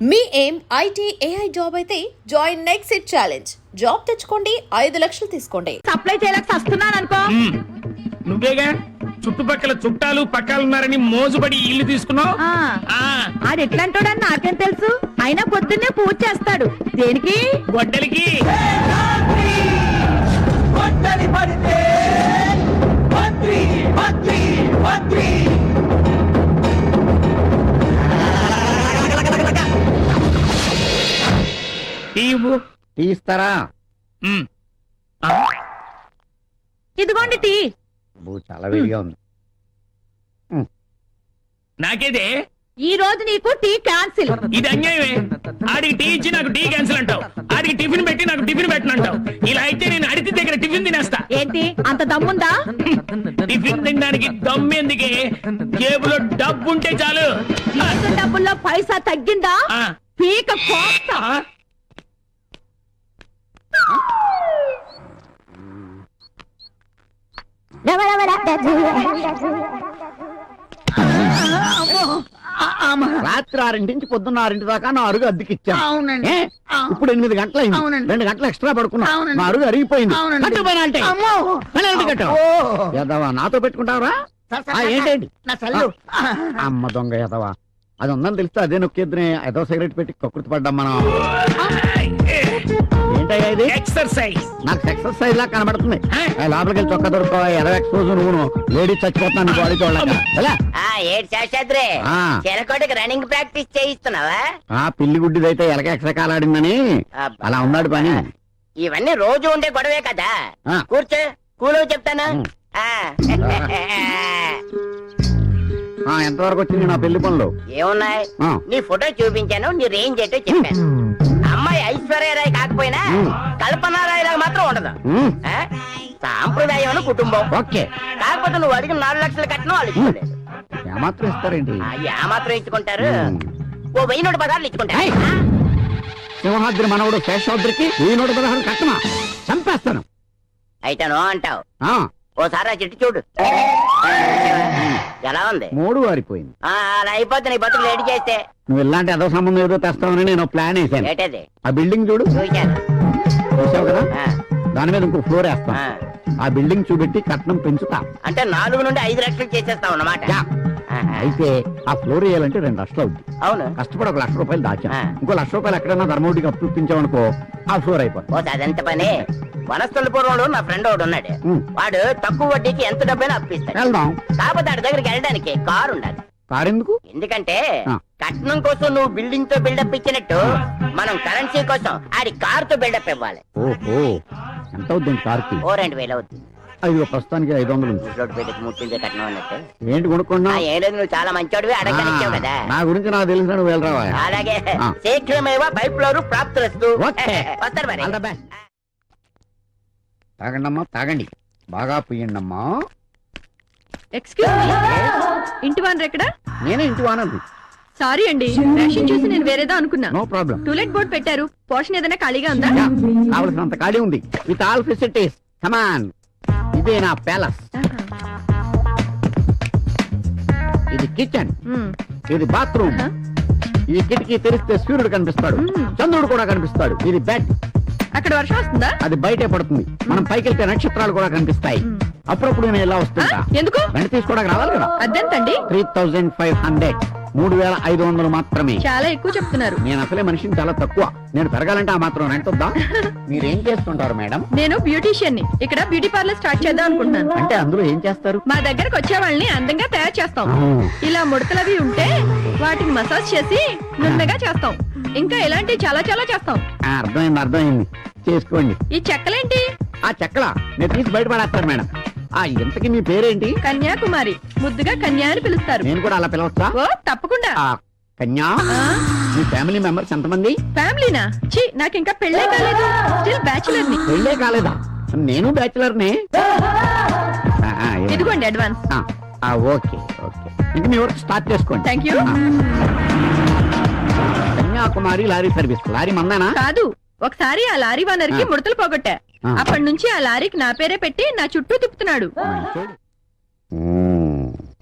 మీ ఏం IT AI job అయితే join next it challenge. Job తెచ్చుకోండి ఐదు లక్షలు తీసుకోండి. సప్లై చేయలేక వస్తున్నాను అనుకో నువ్వేగా? చుట్టుపక్కల చుట్టాలు పక్కాలున్నారని మోజుపడి ఇల్లు తీసుకున్నావు? ఆ, ఆ, ఆడు ఎట్లాంటోడని నాకేం తెలుసు? అయినా పొద్దున్నే పూజ చేస్తాడు. దేనికి? గొడ్డలికి. పడితే ఉమ్, ఆ, ఇదిగోండి టీ. చాలా వేడిగా ఉంది. నాకేదే? ఈ రోజు నీకు టీ క్యాన్సిల్. ఇది అన్యాయమే. ఆడికి టీ ఇచ్చి నాకు టీ క్యాన్సిల్ అంటావు. ఆడికి టిఫిన్ పెట్టి నాకు టిఫిన్ పెట్టనంటావు. ఇలా అయితే నేను అడిగి దగ్గర టిఫిన్ తినేస్తా. ఏంటి? అంత దమ్ముందా? టిఫిన్ తినడానికి దమ్మెందుకే జేబులో డబ్బు ఉంటే చాలు డబ్బుల్లో పైసా తగ్గిందా? ఆ, పీక కోస్తా. ఆ, రాత్రి ఆరింటి నుంచి పొద్దున్న ఆరింటి దాకా నా అరుగు అద్దెకిచ్చాను అవునండి. ఇప్పుడు ఎనిమిది అవునండి. రెండు గంటలు ఎక్స్ట్రా పడుకున్నా అవునండి. నా అరుగు అరిగిపోయింది అవునండి. కట్టు పెనాల్టీ. అమ్మో పెనాల్టీ కట్టు. ఓ. ఎదవా నాతో పెట్టుకుంటావరా సార్, సార్, ఆ, సార్, ఏంటండి నా సల్లు అమ్మ దొంగ ఎదవా అది ఉందని తెలిస్తే అదే నొక్కేద్దునే ఏదో సిగరెట్ పెట్టి కక్కుర్తి పడ్డాం మనం ఏంటయ్యా ఇది? ఎక్సర్సైజ్ నాకు ఎక్సర్సైజ్ లా కనబడుతుంది. లోపలికి వెళ్ళి చొక్క దొరుకో ఎదవ ఎక్స్పోజ్ నువ్వు లేడీస్ చచ్చిపోతున్నాను బాడీ చూడలేక ఎలా? ఆ ఏడు శాస్త్రి ఆ. చిరకోటికి రన్నింగ్ ప్రాక్టీస్ చేయిస్తున్నావా? ఆ పిల్లి గుడ్డిదైతే ఎలక ఎక్సకాలాడిందని అబ్బా. అలా ఉన్నాడు పని. ఇవన్నీ రోజు ఉండే గొడవే కదా. కూర్చో కూలో చెప్తాను. ఉమ్. ఆ. ఆ ఎంతవరకు వచ్చింది నా పెళ్ళి పనులు? ఏమున్నాయి. నీ ఫోటో చూపించాను నీ రేంజ్ ఏంటో చెప్పాను. ఐశ్వర్యరాయ్ కాకపోయినా. కల్పనారాయ్ లాగా మాత్రం ఉండదు. ఆ? సాంప్రదాయం కుటుంబం. ఓకే. కాకపోతే నువ్వు అడిగిన నాలుగు లక్షలు కట్టిన వాళ్ళు ఇచ్చుకోలేదు. ఏమాత్రం ఇస్తారేంటి ఆ, ఏ మాత్రం ఇచ్చుకుంటారు? ఉమ్. ఓ వెయ్యి నూట పదార్లు ఇచ్చుకుంటారు. ఏయ్. సింహాద్రి మనవడు శేషాద్రికి ఈ నూట పదహారు కట్టమా? చంపేస్తాను. అయితే నో అంటావు. ఆ. ఓసారి ఆ చెట్టు చూడు. ఎలా ఉంది? మూడు వారిపోయింది. ఆ, అలా అయిపోతే నీ బతుకు లేట్ చేస్తే. నువ్వు ఇలాంటి ఏదో సంబంధం ఏదో తెస్తావని నేను ప్లాన్ వేసాను. ఏటది? ఆ బిల్డింగ్ చూడు. చూశాను చూసావు కదా? ఆ, దాని మీద ఇంకో ఫ్లోర్ వేస్తాం. ఆ. ఆ బిల్డింగ్ చూపెట్టి కట్నం పెంచుతా. అంటే నాలుగు నుండి ఐదు లక్షలు చేసేస్తావు అన్నమాట? యా. ఆహా. అయితే ఆ ఫ్లోర్ వేయాలంటే రెండు లక్షలు అవుద్ది. అవును. కష్టపడి ఒక లక్ష రూపాయలు దాచాం. ఆ. ఇంకో లక్ష రూపాయలు ఎక్కడైనా ధర్మవుడికి అప్పు ఇప్పించామనుకో ఆ ఫ్లోర్ అయిపోతుంది ఓ అదంత పని? వనస్థలపురంలో నా ఫ్రెండ్ ఒకడు ఉన్నాడు. వాడు తక్కువ వడ్డీకి ఎంత డబ్బైనా అప్పిస్తాడు వెళ్దాం. కాకపోతే వాడి దగ్గరికి వెళ్ళడానికి కారు ఉండాలి. కారెందుకు ఎందుకంటే ఆ. కట్నం కోసం నువ్వు బిల్డింగ్తో బిల్డప్ ఇచ్చినట్టు మనం కరెన్సీ కోసం ఆడి కార్తో బిల్డప్ ఇవ్వాలి. ఓహో. ఎంత అవుతుంది కార్కి? ఓ రెండు వేలు అవుతుంది. ఐదు ప్రస్తుతానికి ఐదు వందలు ఉంది. బిడ్డకి ముట్టిందే కట్నం అన్నట్టు. ఏంటి కొనుక్కున్నా? ఆ, ఏం లేదు నువ్వు చాలా మంచోడివి అడగనిచ్చావు కదా. నా గురించి నాకు తెలిసిన నువ్వు వెళ్ళరావా? అలాగే. ఆ. శీఘ్రమేవ పైపులోరు ప్రాప్తులస్తు. ఓకే. వస్తారు మరి. All the best. తాగండమ్మా తాగండి. బాగా పుయ్యండమ్మా. ఎక్స్క్యూజ్ ఇంటి వానర్ ఎక్కడ నేనే ఇంటి సారీ అండి. రేషన్ చూసి నేను వేరేదో అనుకున్నా. No problem to let board పెట్టారు. పోర్షన్ ఏదైనా ఖాళీగా ఉందా? కావలసినంత ఖాళీ ఉంది. విత్ ఆల్ ఫెసిలిటీస్ కమాన్ ఇదే నా ప్యాలెస్. ఇది కిచెన్ మ్మ్. ఇది బాత్రూమ్? ఈ కిటికీ తెరిస్తే సూర్యుడు కనిపిస్తాడు. Hmm. చంద్రుడు కూడా కనిపిస్తాడు. ఇది బెడ్ అక్కడ వర్షం వస్తుందా? అది బయటే పడుతుంది. మనం పైకి వెళ్తే నక్షత్రాలు కూడా కనిపిస్తాయి. Hmm. అప్పుడప్పుడు నేను ఇలా ఆ? వస్తుంటా ఎందుకు? వెంట తీసుకోవడానికి రావాలి కదా. అద్దెంతండి త్రీ థౌజండ్ ఫైవ్ హండ్రెడ్ మూడు వేల ఐదు వందలు మాత్రమే. చాలా ఎక్కువ చెప్తున్నారు. నేను అసలే మనిషిని చాలా తక్కువ. నేను పెరగాలంటే ఆ మాత్రం రెంట్ వద్దా మీరేం చేస్తుంటారు మేడం? నేను బ్యూటీషియన్ని ఇక్కడ బ్యూటీ పార్లర్ స్టార్ట్ చేద్దాం అనుకుంటున్నాను. అంటే అందులో ఏం చేస్తారు? మా దగ్గరకు వచ్చే వాళ్ళని అందంగా తయారు చేస్తాం. ఇలా ముడతలవి ఉంటే వాటిని మసాజ్ చేసి నున్నగా చేస్తాం. ఇంకా ఇలాంటివి చాలా చాలా చేస్తాం. అర్థమైంది అర్థమైంది. చేసుకోండి. ఈ చెక్కలేంటి? ఆ చెక్కల? నేను తీసి బయట పడేస్తాను మేడం. ఆ ఇంతకి మీ పేరేంటి? కన్యాకుమారి. ముద్దుగా కన్యా అని పిలుస్తారు. నేను కూడా అలా పిలవచ్చా? ఓ తప్పకుండా. ఆ, కన్యా? మీ ఫ్యామిలీ మెంబర్స్ ఎంతమంది? ఫ్యామిలీనా? చి నాకు ఇంకా పెళ్ళే కాలేదు. స్టిల్ బ్యాచులర్ని పెళ్ళే కాలేదా? నేను బ్యాచులర్ నే ఆ, ఆ, ఏ- ఇదిగోండి అడ్వాన్స్. ఆ, ఆ, ఓకే ఓకే. ఇంక మీ వర్క్ స్టార్ట్ చేసుకోండి. Thank you Kanyakumari lorry service. Lorry మందేనా? కాదు. ఒకసారి ఆ లారీ ఓనర్కి ఆ. ముడతలు పోగొట్టా. అప్పటి నుంచి ఆ లారీకి నా పేరే పెట్టి నా చుట్టూ తిప్పుతున్నాడు.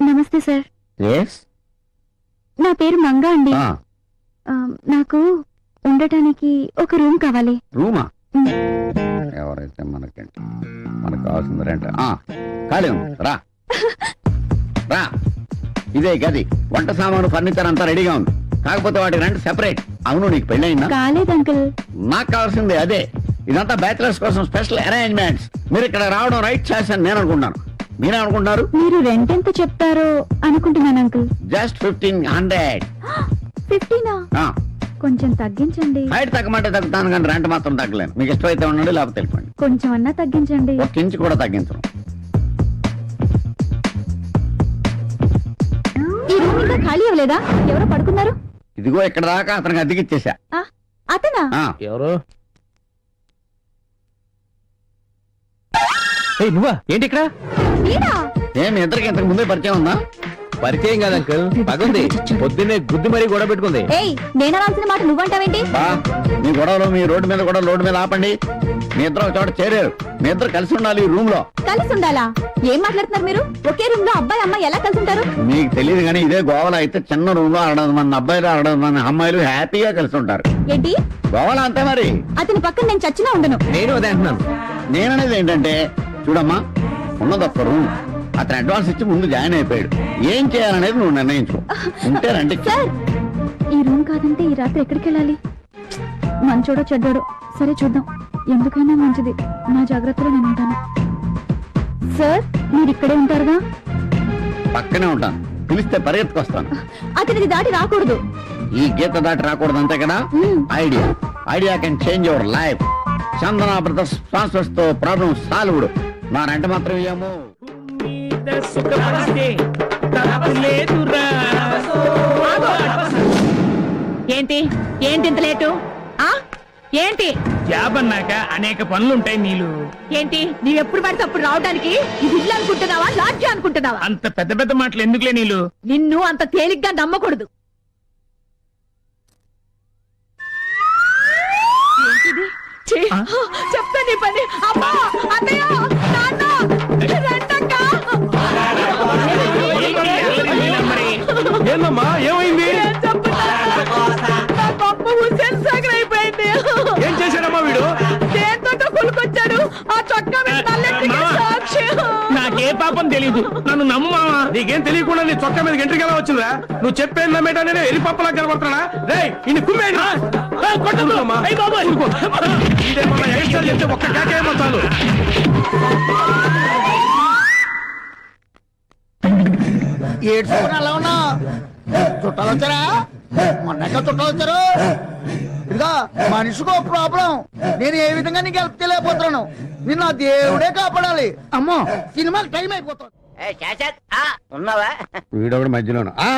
నమస్తే సార్. Yes? నా పేరు మంగా అండి. నాకు ఉండటానికి ఒక రూమ్ కావాలి. రూమా? ఎవరైతే మనకేంటి మనకు కావాల్సింది రెంట్. ఆ, ఖాళీ రా. రా. ఇదే గది. వంట సామాను ఫర్నిచర్ అంతా రెడీగా ఉంది. కాకపోతే వాటి రెంట్ సెపరేట్ అవును నీకు పెళ్ళయిందా? కాలేదు అంకుల్. నాకు కావాల్సింది అదే. ఇదంతా బ్యాచిలర్స్ కోసం స్పెషల్ అరేంజ్మెంట్స్ మీరు ఇక్కడ రావడం రైట్ చేశాను నేను అనుకుంటున్నాను. మీరే అనుకుంటున్నారు? మీరు రెంట్ ఎంత చెప్తారో అనుకుంటున్నాను అంకుల్. జస్ట్ ఫిఫ్టీన్ హండ్రెడ్ ఫిఫ్టీనా కొంచెం తగ్గించండి. బయట తగ్గమంటే తగ్గుతాను కానీ రెంట్ మాత్రం తగ్గలేను. మీకు ఇష్టమైతే ఉండండి లేకపోతే వెళ్ళిపోండి. కొంచెం అన్నా తగ్గించండి. ఒక ఇంచు కూడా తగ్గించను. ఈ రూమ్ ఇంకా ఖాళీ అవ్వలేదా? ఎవరో పడుకున్నారు? ఇదిగో ఇక్కడ దాకా అతనికి అద్దెకి ఇచ్చేసా ఆ, అతనా? ఆ, ఎవరు? ఏయ్ నువ్వా? ఏంటి ఇక్కడ? వీడా ఏం మీ ఇద్దరికి ఇంతకు ముందే పరిచయం ఉందా? పరిచయం కాదు అంకుల్. పగుంది. పొద్దున్నే గుద్దు మరీ గొడవ పెట్టుకుంది. ఏయ్ నేను అనాల్సిన మాట నువ్వంటావేంటి? బా మీ గొడవలు మీ రోడ్డు మీద కూడా రోడ్డు మీద ఆపండి. మీ ఇద్దరు ఒక చోట చేరారు. మీ ఇద్దరు కలిసి ఉండాలి ఈ రూమ్లో. కలిసి ఉండాలా? ఏం మాట్లాడుతున్నారు మీరు? ఒకే రూమ్లో అబ్బాయి అమ్మాయి ఎలా కలిసి ఉంటారు? మీకు తెలియదు కానీ ఇదే గోవాలో అయితే చిన్న రూమ్లో అరవై మంది అబ్బాయిలు అరవై మంది అమ్మాయిలు హ్యాపీగా కలిసి ఉంటారు. ఏంటి? గోవాలో అంతే మరి. అతని పక్కన నేను చచ్చినా ఉండను. నేను అదే అంటున్నాను. నేననేది ఏంటంటే చూడమ్మా ఉన్నది ఒక్క రూమ్ అతను అడ్వాన్స్ ఇచ్చి ముందు జాయిన్ అయిపోయాడు. ఏం చేయాలనేది నువ్వు నిర్ణయించు సార్ ఈ రూమ్ కాదంటే ఈ రాత్రి ఎక్కడికి వెళ్ళాలి? మంచోడో చెడ్డోడో సరే చూద్దాం. ఎందుకైనా మంచిది. నా జాగ్రత్తలో నేను ఉంటాను. సార్ మీరు ఇక్కడే ఉంటారుగా? పక్కనే ఉంటాను. పిలిస్తే పరిగెత్తుకొస్తాను. అతనిది దాటి రాకూడదు. ఈ గీత దాటి రాకూడదు అంతే కదా. Idea. Idea can change your life Chandana brothers స్పాన్సర్స్తో problem solved. నా రెంట మాత్రం ఏమో సుఖపడితే తప్పు లేదురా. ఏంటి? ఏంటి ఇంత లేటు? ఆ? ఏంటి? జాబ్ అన్నాక అనేక పనులుంటాయి నీళ్ళు ఏంటి? నీవు ఎప్పుడు పడితే అప్పుడు రావడానికి ఇది ఇల్లు అనుకుంటున్నావా లాడ్జి అనుకుంటున్నావా? అంత పెద్ద పెద్ద మాటలు ఎందుకులే నీళ్ళు నిన్ను అంత తేలిగ్గా నమ్మకూడదు. ఏంటిది? ఛీ, చెప్తా నీ పని. అమ్మా అన్నయ్య తెలీదు? నన్ను నమ్మావా నీకేం తెలియకుండా నీ చొక్క మీద గంటకి ఎలా వచ్చిందా నువ్వు చెప్పేది నమ్మేటా నేను ఎరి పప్పలా కనబడుతున్నా రే ఇన్ని ఎగస్ట్రాలు చెప్తే ఒక్క కేకేమో చాలు. ఏడ్చుకుని అలా ఉన్నా చుట్టాలు వచ్చారా? మొన్నక చుట్టాలు వచ్చారు? ఇదిగా మనిషికి ప్రాబ్లం. నేను ఏ విధంగా నీకు హెల్ప్ చేయలేకపోతున్నాను? నిన్ను ఆ దేవుడే కాపాడాలి. అమ్మో సినిమాకి టైం అయిపోతుంది ఏ, శాశ్వత్, ఆ, ఉన్నావా? వీడొకటి మధ్యలోను. ఆ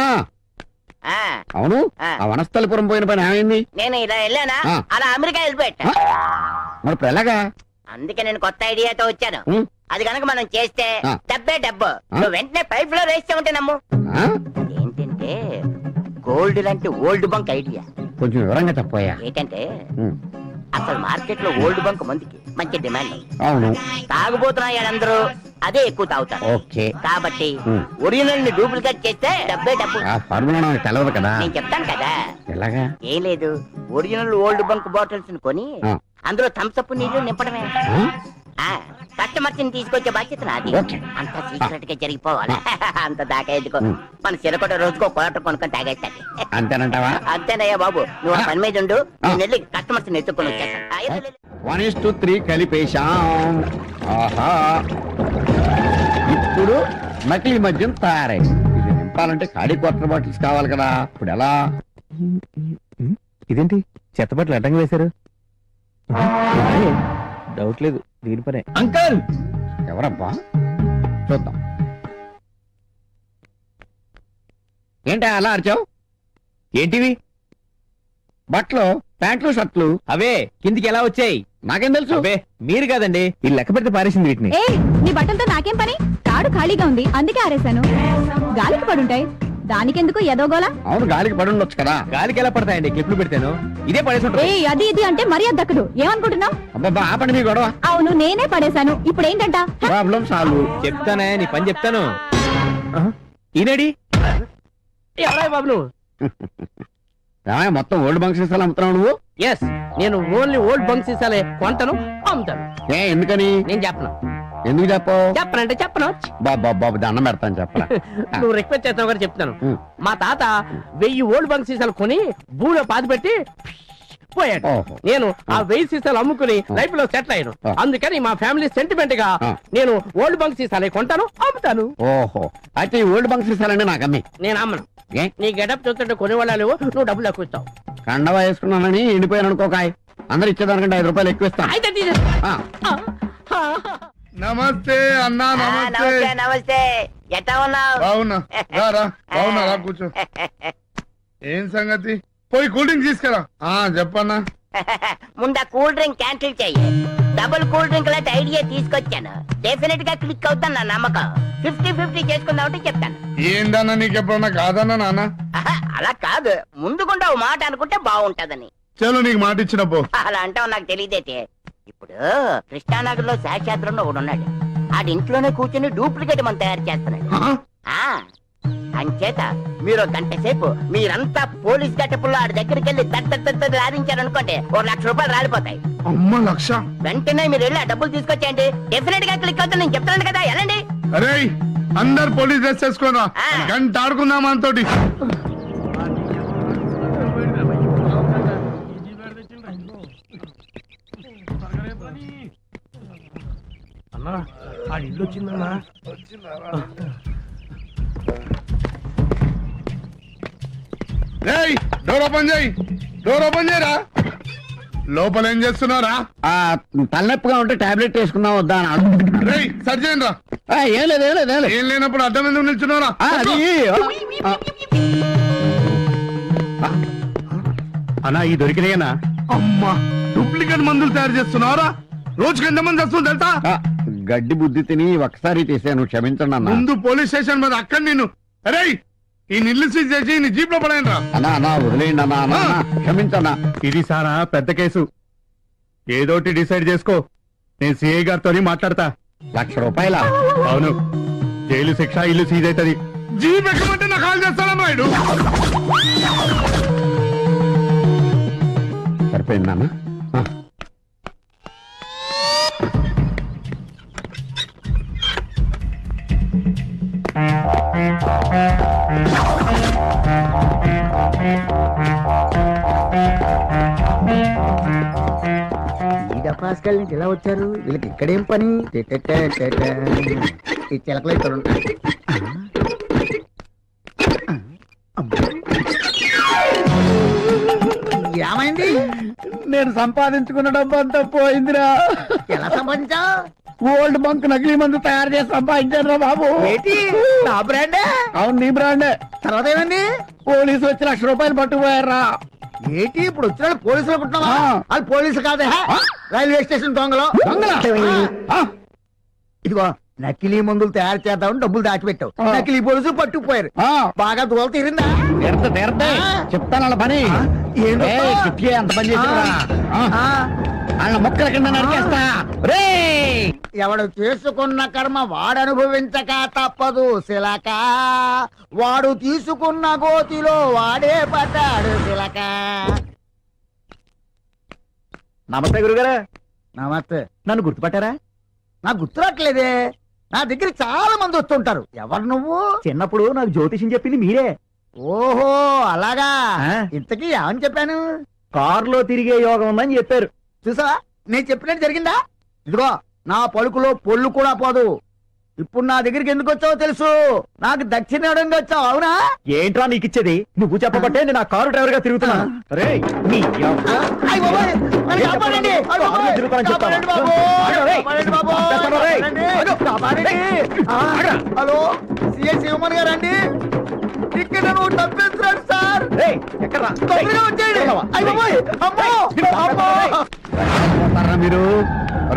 ఆ, అవును? ఆ. ఆ వనస్థలిపురం పోయిన పని ఏమైంది? నేను ఇలా వెళ్ళానా? ఆ. అలా అమెరికా వెళ్ళిపోయా ఆ? మరి ఇప్పుడు ఎలాగా? అందుకే నేను కొత్త ఐడియాతో వచ్చాను. ఉం? అది కనుక మనం చేస్తే ఆ. డబ్బే డబ్బు. ఆ? నువ్వు వెంటనే పైప్లో వేస్తే ఉంటే నమ్ము. ఆ? ఏంటంటే గోల్డ్ లాంటి ఓల్డ్ బంక్ ఐడియా. కొంచెం వివరంగా చెప్పోయా ఏంటంటే. అసలు మార్కెట్లో ఓల్డ్ బంక్ మందుకి మంచి డిమాండ్. అవును. తాగుబోతున్న అందరూ అదే ఎక్కువ తాగుతారు. ఓకే. కాబట్టి. ఒరిజినల్ని డూప్లికేట్ చేస్తే డబ్బే డబ్బు. ఆ ఫార్ములా నాకు తెలవదు కదా. నేను చెప్తాను కదా. ఎలాగా? ఏం లేదు. ఒరిజినల్ ఓల్డ్ బంక్ బాటిల్స్ కొని ఆ. అందులో థమ్స్అప్ నీళ్ళు నింపడమే. కస్టమర్స్ని తీసుకొచ్చే బాధ్యత నాది. ఓకే. అంత సీక్రెట్గా జరిగిపోవాలి అంత దాకా ఎందుకో. మన చిరకొట రోజుకో క్వార్టర్ కొనుక్కొని తాగేస్తాది. అంతేనంటావా? అంతేనయ్యా బాబు. నువ్వు పని మీద ఉండు. నేను వెళ్ళి కస్టమర్స్ని ఎత్తుకొని వచ్చేస్తాను. వన్ ఇస్ టు త్రీ కలిపేశాం. ఆహా. ఇప్పుడు నకిలీ మద్యం తయారైంది ఇది నింపాలంటే ఖాళీ క్వార్టర్ బాటిల్స్ కావాలి కదా. ఇప్పుడు ఎలా? ఇదేంటి? చెత్తపట్లు అడ్డంగా వేశారు? డౌట్ లేదు. దీని పనే. అంకల్! ఎవరబ్బా? చూద్దాం. ఏంటా అలా అరిచావు? ఏంటివి? బట్టలు ప్యాంట్లు షర్ట్లు. అవే కిందికి ఎలా వచ్చాయి? నాకేం తెలుసు? అవే మీరు కాదండి. ఈ లెక్క పెడితే పారేసింది వీటిని. ఏ నీ బట్టలతో నాకేం పని? తాడు ఖాళీగా ఉంది అందుకే ఆరేశాను. గాలికి పడుంటాయి. దానికెందుకు ఎదోగోలా అవును గాలికి పడి ఉండొచ్చు కదా. గాలికి ఎలా పడతాయండి? క్లిప్లు పెడతాను? ఇదే పడేసి ఏ ఉంటుంది అది ఇది అంటే మర్యాద దక్కదు. ఏమనుకుంటున్నావు? అబ్బబ్బా ఆపండి మీ గొడవ. అవును నేనే పడేశాను. ఇప్పుడు ఏంటంట? ప్రాబ్లం సాల్వ్ చెప్తానే నీ పని చెప్తాను. ఈనాడి ఎవరా బాబు నువ్వు మొత్తం ఓల్డ్ బంక్ సీసాలు అమ్ముతున్నావు నువ్వు? ఎస్ నేను ఓన్లీ ఓల్డ్ బంక్ సీసాలే కొంటను అమ్ముతాను. ఏ ఎందుకని? నేను చెప్పను. ఎందుకు చెప్పవు చెప్పనంటే చెప్పను. బాబా బాబు దండం పెడతాను చెప్పరా నువ్వు రిక్వెస్ట్ చేస్తావు కానీ చెప్తాను. ఉం. మా తాత వెయ్యి ఓల్డ్ బంక్ సీసాలు కొని భూమిలో పాతి పెట్టి పోయాడు. ఓహో. నేను ఆ వెయ్యి సీసాలు అమ్ముకుని లైఫ్లో సెటిల్ అయ్యాను. ఆ. అందుకని మా ఫ్యామిలీ సెంటిమెంట్గా ఆ. నేను ఓల్డ్ బంక్ సీసాలే కొంటాను అమ్ముతాను. ఓహో. అయితే ఈ ఓల్డ్ బంక్ సీసాలండి నాకు అమ్మి. నేను అమ్మను. ఏ? నీ గెటప్ చూస్తుంటే కొనేవాళ్ళు లేవు నువ్వు డబ్బులు ఎక్కువ ఇస్తావు. కండవా వేసుకున్నానని ఎండిపోయాను అనుకోకాయ్. అందరు ఇచ్చేదానికంటే ఐదు రూపాయలు ఎక్కువ ఇస్తాను. అయితే తీసేసుకో. ఆ, నమస్తే అన్నా నమస్తే. నమస్తే ఎట్టా ఉన్నావు? బాగున్నా రా రా. బాగున్నా రా కూర్చో. ఏం సంగతి? పోయి కూల్ డ్రింక్ తీసుకురా. ఆ చెప్పన్నా. ముందు కూల్ డ్రింక్ క్యాన్సిల్ చెయ్యి. డబుల్ కూల్ డ్రింక్ లాంటి ఐడియా తీసుకొచ్చాను. డెఫినెట్గా క్లిక్ అవుతాను నా నమ్మకం. ఫిఫ్టీ ఫిఫ్టీ చేసుకుందామంటే చెప్తాను. ఏందన్నా నీకు ఎప్పుడన్నా కాదన్నా నాన్న? అలా కాదు. ముందుకుంటా ఓ మాట అనుకుంటే బాగుంటదని చలో నీకు మాట ఇచ్చిన పో. అలా అంటావు నాకు తెలియదైతే. ఇప్పుడు కృష్ణానగర్లో ఒకడు ఉన్నాడు. ఆడి ఇంట్లోనే కూర్చొని డూప్లికేట్ మనం తయారు చేస్తున్నాడు. ఆ? అంచేత మీరు గంట సేపు మీరంతా పోలీస్ గట్టపుల్లో ఆడి దగ్గరికి వెళ్ళి దత్త రాధించారనుకోండి ఒక లక్ష రూపాయలు రాలిపోతాయి. అమ్మ లక్ష. వెంటనే మీరు వెళ్ళి ఆ డబ్బులు తీసుకొచ్చేయండి. డెఫినెట్గా క్లిక్ అవుతుంది నేను చెప్తున్నాను కదా వెళ్ళండి అరే అందరు పోలీస్ డ్రెస్ వేసుకోరా ఆ. గంట ఆడుకుందాం మనతోటి. వచ్చిందన్నా? డోర్ ఓపెన్ చేయి. డోర్ ఓపెన్ చేయరా? లోపల ఏం చేస్తున్నారా ఆ, తలనొప్పిగా ఉంటే టాబ్లెట్ వేసుకుందాం వద్దా సరి చేయండి రా ఏం లేదు ఏం లేదు ఏం లేదు. ఏం లేనప్పుడు అడ్డం ఎందుకు నిల్చున్నారా. అన్నా ఈ దొరికినాయనా అమ్మా డూప్లికేట్ మందులు తయారు చేస్తున్నారా రోజుకి ఎంతమంది వస్తుంది తెలుసా? ఆ, గడ్డి బుద్ధి తిని ఒకసారి తీసాను క్షమించండి అన్న. ముందు పోలీస్ స్టేషన్ మీద అక్కడ నేను అరే ఈ నిల్లు సీజ్ చేసి నీ జీప్లో పడేయండి రా. అన్నా అన్నా వదిలేయండి అన్నా అన్నా అన్నా, క్షమించన్నా. ఇది సారా పెద్ద కేసు. ఏదోటి డిసైడ్ చేసుకో. నేను సిఐ గారితో మాట్లాడతా. లక్ష రూపాయల? అవును. జైలు శిక్ష ఇల్లు సీజ్ అవుతుంది. జీప్ ఎక్కమంటే నాకు కాల్ చేస్తాడా నాయుడు సరిపోయింది డపాస్కల్ నుంచి ఇలా వచ్చారు? వీళ్ళకి ఇక్కడేం పని. ఈ చిలకలు ఇక్కడ ఉంటాయి. ఏమైంది? నేను సంపాదించుకున్న డబ్బు అంతా పోయిందిరా. ఎలా సంపాదించా ఓల్డ్ బంక్ నకిలీ మందు తయారు చేసి సంపాదించాను రా బాబు. ఏంటి? నా బ్రాండే? అవును నీ బ్రాండే. తర్వాత ఏమైంది? పోలీసు వచ్చి లక్ష రూపాయలు పట్టుకుపోయారా? ఏంటి ఇప్పుడు వచ్చిన వాళ్ళు పోలీసులు అనుకుంటున్నావా ఆ. వాళ్ళు పోలీసులు కాదే రైల్వే స్టేషన్ దొంగలు. దొంగలా? ఆ. ఇదిగో నకిలీ మందులు తయారు చేద్దామని డబ్బులు దాచిపెట్టావు. ఆ. నకిలీ పోలీసులు పట్టుకుపోయారు. ఆ, బాగా దూల తీరిందా? ఆ. చెప్తాను వాళ్ళ పని. ఆ, ఏం ఏయ్, చెప్తావ్? కిట్కీ అంత పని చేసిరా ఆ. వాళ్ళ మొక్కల కింద నరికేస్తా. రే ఎవడు చేసుకున్న కర్మ వాడు అనుభవించక తప్పదు శిలక. వాడు తీసుకున్న గోతిలో వాడే పడ్డాడు శిలక. నమస్తే గురుగారా. నమస్తే. నన్ను గుర్తుపట్టారా? నాకు గుర్తురాట్లేదే. నా దగ్గర చాలా మంది వస్తుంటారు. ఎవరు నువ్వు? చిన్నప్పుడు నాకు జ్యోతిషం చెప్పింది మీరే. ఓహో అలాగా. ఇంతకీ ఏమని చెప్పాను? కారులో తిరిగే యోగం ఉందని చెప్పారు. చూసా నేను చెప్పినట్టు జరిగిందా ఇదిగో నా పలుకులో పొల్లు కూడా పోదు ఇప్పుడు నా దగ్గరికి ఎందుకు వచ్చావో తెలుసు నాకు దక్షిణ ఇవ్వడానికి వచ్చావు అవునా ఏంట్రా నీకు ఇచ్చేది నువ్వు చెప్పబట్టే నేను ఆ కారు డ్రైవర్గా తిరుగుతున్నా రే నీ యవ్వ. అయ్ బాబోయ్, నన్ను ఏం కాపాడండి. చెప్పను? అయ్ బాబోయ్, కారులో తిరుగుతానని చెప్తావా? కాపాడండి బాబు. ఆగు, రేయ్. కాపాడండి బాబు. చంపేస్తాను, రేయ్. కాపాడండి. ఆగు. కాపాడండి. ఆ, ఆగురా. హలో సిఐ శివమణి గారండి ఇక్కడ నువ్వు తప్పించరాడు సార్? తొందరగా వచ్చేయండి. వెళ్ళవా? అయ్య బాబోయ్ అమ్మో అమ్మో. పోతారా మీరు?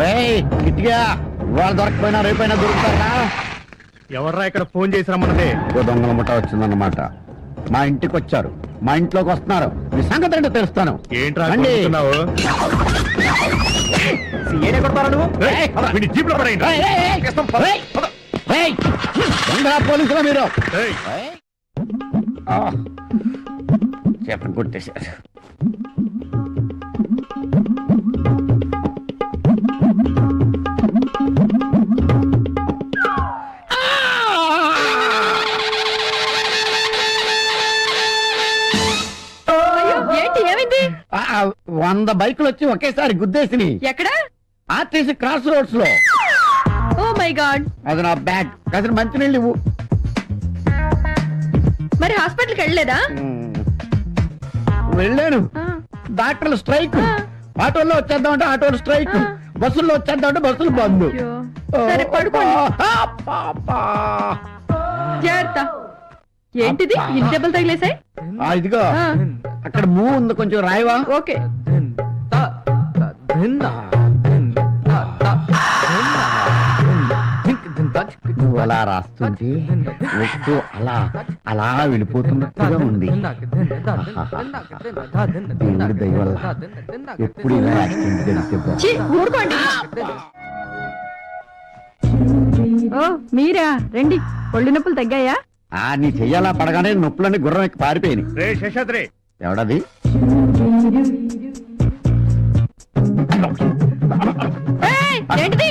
రే కిట్టిగా వాళ్ళు దొరకపోయినా రేపైనా దొరుకుతారా? ఎవర్రా ఇక్కడ ఫోన్ చేసి రమ్మన్నదే? ఇంకో దొంగల ముఠ వచ్చిందన్నమాట. మా ఇంటికి వచ్చారు. మా ఇంట్లోకి వస్తున్నారు. మీ సంగతి ఏంటో తెలుస్తాను. ఏంట్రా రండి. కొడుతున్నావు? సీఏనే కొడతారా నువ్వు? రేయ్, వీడి జీప్లో పడేయండి రేయ్, రేయ్, రేయ్, రేయ్, రేయ్, దొంగ పోలీసులా మీరు? రేయ్, రేయ్. ఆ. చెప్పని కొట్టేశారు ఏంటి ఏమైంది? ఆ, ఆ, వంద బైకులు వచ్చి ఒకేసారి గుద్దేసి ఎక్కడ? ఆర్టీసీ క్రాస్ రోడ్స్లో ఓ మై గాడ్. అది నా బ్యాగ్. కాసిన మంచినీళ్ళు ఇవ్వు. మరి హాస్పిటల్కి వెళ్ళలేదా. వెళ్ళాను. డాక్టర్లు స్ట్రైక్. ఆటోల్లో వచ్చేద్దామంటే ఆటోలు స్ట్రైక్. బస్సుల్లో వచ్చేద్దామంటే బస్సులు బంద్. సరే పడుకోండి. జాగ్రత్త. ఏంటిది? ఇన్ని దెబ్బలు తగిలేసాయి ఇదిగో. అక్కడ మూ ఉంది కొంచెం రాయవా? ఓకే. నువ్వు అలా రాస్తుంది వస్తూ అలా అలా వెళ్ళిపోతున్నట్టుగా ఉంది. దేవుడి దయ వల్ల ఎప్పుడు ఇలా యాక్సిడెంట్ జరిగితే ఓ మీరా రండి. ఒళ్ళు నొప్పులు తగ్గాయా? ఆ నీ చెయ్యాలా పడగానే నొప్పులన్నీ గుర్రం ఎక్కి పారిపోయినాయి. రే శేషాద్రి. ఎవడది? ఏయ్, ఏంటిది?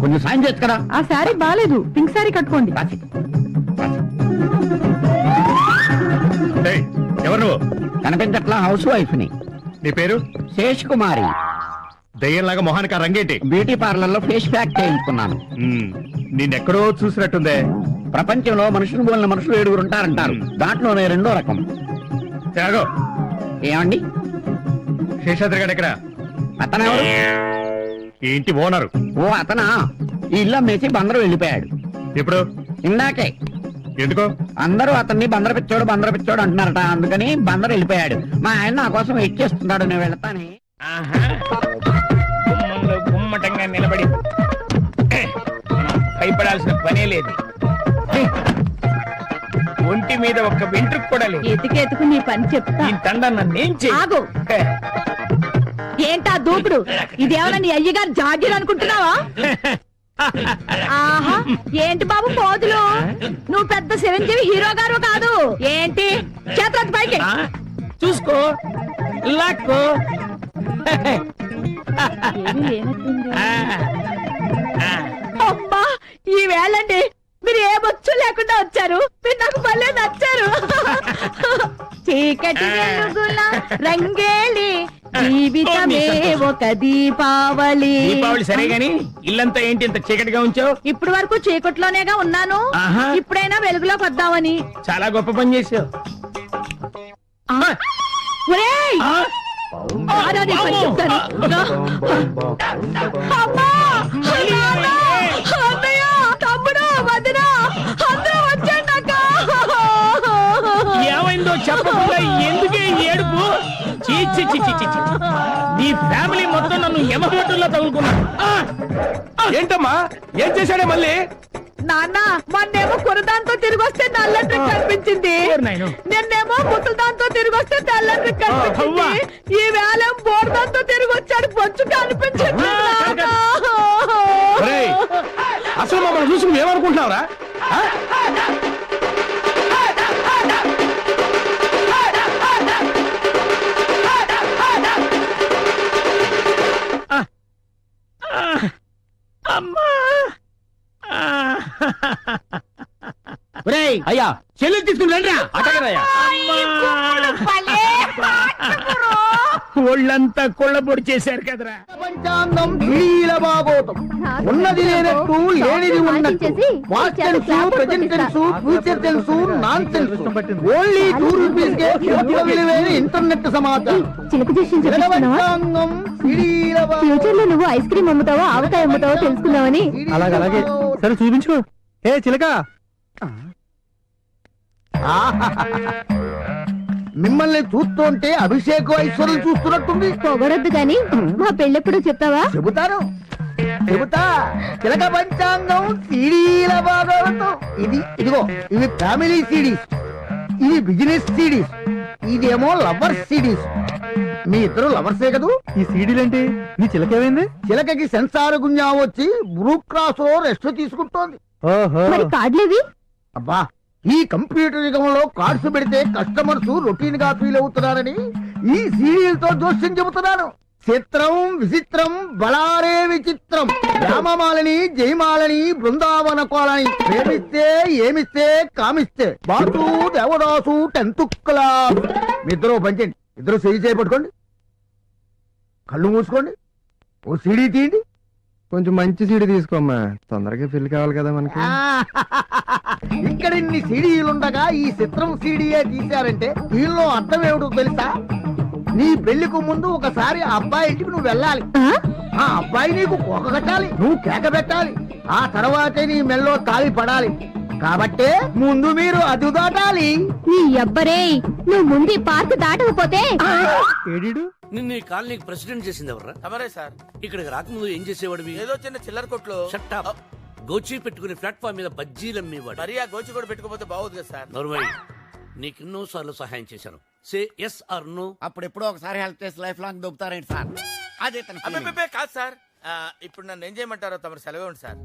కొంచెం సాయం చేయొచ్చు కదా? ఆ శారీ బాలేదు. పింక్ శారీ కట్టుకోండి. ఎవరు నువ్వు? కనిపించట్లా హౌస్ వైఫ్ని నీ పేరు? శేష్ కుమారి. దయ్యంలాగా మొహానికి ఆ రంగేంటి? బ్యూటీ పార్లర్లో ఫేస్ ప్యాక్ చేయించుకున్నాను. మ్మ్. నిన్నెక్కడో చూసినట్టుందే. ప్రపంచంలో మనుషులు పోలిన మనుషులు ఏడుగురు ఉంటారంటారు. దాంట్లోనే రెండో రకం. త్యాగో. ఏమండి? శేషాద్రి గారు ఎక్కడ? అతనెవరు ఈ ఇంటి ఓనరు. ఓ అతనా? ఈ ఇల్లు అమ్మేసి బందరు వెళ్ళిపోయాడు. ఇప్పుడు? ఇందాకే. ఎందుకో? అందరూ అతన్ని బందర పిచ్చోడు బందర పిచ్చోడు అంటున్నారట. అందుకని బందరు వెళ్ళిపోయాడు. మా ఆయన నా కోసం వెయిట్ చేస్తున్నాడు నేను వెళ్తానే. ఆహా. గుమ్మంలో గుమ్మటంగా నిలబడి. భయపడాల్సిన పనే లేదు. ఒంటి మీద ఒక్క వెంట్రుకు కూడా లేదు. ఎతికెతుకు నీ పని చెప్తా. ఈ తండ నన్నేం చెయ్యి ఆగు. ఏంటా దూకుడు? ఇదేమన్నా నీ అయ్యగారు జాగీర్ అనుకుంటున్నావా? ఆహా ఏంటి బాబు పోదులు నువ్వు పెద్ద చిరంజీవి హీరో గారు కాదు. ఏంటి? చేతులెత్తి పైకి? చూసుకో లాక్కో. అమ్మా ఈ వేళండి. మీరు ఏ బొచ్చు లేకుండా వచ్చారు మీరు నాకు భలే నచ్చారు చీకటి వెలుగుల రంగేలి జీవితమే ఒక దీపావళి దీపావళి సరే గాని ఇల్లంతా ఏంటి ఇంత చీకటిగా ఉంచావు ఇప్పటి వరకు చీకట్లోనేగా ఉన్నాను ఆహా. ఇప్పుడైనా వెలుగులోకి వద్దామని చాలా గొప్ప పని చేసావు ఆ. ఒరేయ్! ఆ? ఆరా నీ పని చెప్తాను. రా. అమ్మా! చెప్పకుండా ఎందుకే ఏడుపు? చీ చీ చీ చీ, చీ, చీ. నీ ఫ్యామిలీ మొత్తం నన్ను యమగొట్టుల్లో తగులుకున్నా ఏంటమ్మా? ఏం చేశాడే మళ్ళీ? నాన్న మొన్నేమో కురదాంతో తిరిగి వస్తే నల్లటి కనిపించింది. నిన్నేమో ముసలిదాంతో తిరిగి వస్తే తెల్లటి కనిపించింది. ఈ వేళ బోర్దాంతో తిరిగి వచ్చాడు బొచ్చు కనిపించింది. అసలు మమ్మల్ని చూసి నువ్వు అయ్యా చెల్లి తీసుకుని. ఒళ్ళంతా కొళ్ళబొడి చేశారు కదరా. పంచాంగం ఉన్నది లేనట్టు లేనిది ఉన్నట్టు. Tense present tense future tense non tense only two rupees కే విలువైన ఇంటర్నెట్ సమాచారం. పంచాంగం ఫ్యూచర్లో నువ్వు ఐస్ క్రీమ్ అమ్ముతావో ఆవకాయ అమ్ముతావో తెలుసుకుందామని అలాగే అలాగే. సరే చూపించు ఏ చిలక. మిమ్మల్ని చూస్తుంటే అభిషేక్ ఐశ్వర్యం చూస్తున్నట్టుంది. పొగరొద్దు గాని మా పెళ్ళెప్పుడు చెప్తావా? చెబుతాను. చెబుతా. చిలక పంచాంగం సీడీల భాగాలతో. ఇది ఇదిగో ఇవి ఫ్యామిలీ సిడీస్. ఇది బిజినెస్ సిడీస్. ఇదేమో లవర్స్ సిడీస్. మీ ఇద్దరు లవర్సే కదూ? ఈ సీడీలేంటి? నీ చిలకేమైంది? చిలకకి సెన్సార్ గుంజా వచ్చి బ్రూ క్రాస్లో రెస్ట్ తీసుకుంటోంది. ఓహో. మరి కార్డులేవి? అబ్బా ఈ కంప్యూటర్ యుగంలో కార్డ్స్ పెడితే కస్టమర్స్ రొటీన్గా ఫీల్ అవుతున్నారని ఈ సీరియల్తో జోస్యం చెబుతున్నాను. చిత్రం విచిత్రం బలారే విచిత్రం. రామమాలని జయమాలని బృందావన కోలని ప్రేమిస్తే ఏమిస్తే కామిస్తే. Boss Devadasu tenth class. మీ ఇద్దరు పంచండి ఇద్దరు సరి చేయబట్టుకోండి కళ్ళు మూసుకోండి. ఓ సీడీ తీయండి. కొంచెం మంచి సీడీ తీసుకోమ్మా. తొందరగా పెళ్ళి కావాలి కదా మనకి. ఇక్కడ ఇన్ని సీడీలుండగా ఈ చిత్రం సీడీయే తీశారంటే దీనిలో అర్థం ఏమిటో తెలుసా? నీ పెళ్ళికి ముందు ఒకసారి అబ్బాయి ఇంటికి నువ్వు వెళ్ళాలి. ఆ? అబ్బాయి నీకు కోక కట్టాలి నువ్వు కేక పెట్టాలి ఆ తర్వాతే నీ మెల్లో తాళి పడాలి. కాబట్టే ముందు మీరు అదు దాటాలి. నీ అబ్బరే నువ్వు ముందు పార్క్ దాటకపోతే? నిన్న ఈ కాలనీకి ప్రెసిడెంట్ చేసింది తమరే సార్. ఇక్కడికి రాకముందు ఏం చేసేవాడివి? ఏదో చిన్న చిల్లర కొట్లో షట్టా గోచి పెట్టుకుని ప్లాట్ఫామ్ మీద బజ్జీలు అమ్మేవాడు. మరి ఆ గోచి కూడా పెట్టుకోపోతే బాగోదు కదా సార్? నోర్మై నీకు ఎన్నో సార్లు సహాయం చేశాను. Say yes or no. అప్పుడు ఎప్పుడో ఒకసారి హెల్ప్ చేసి లైఫ్ లాంగ్ దొబ్బుతారేంటి సార్? అదే తన feeling. అబ్బే కాదు సార్. ఆ, ఇప్పుడు నన్ను ఏం చేయమంటారో తమరు సెలవు ఉంది సార్.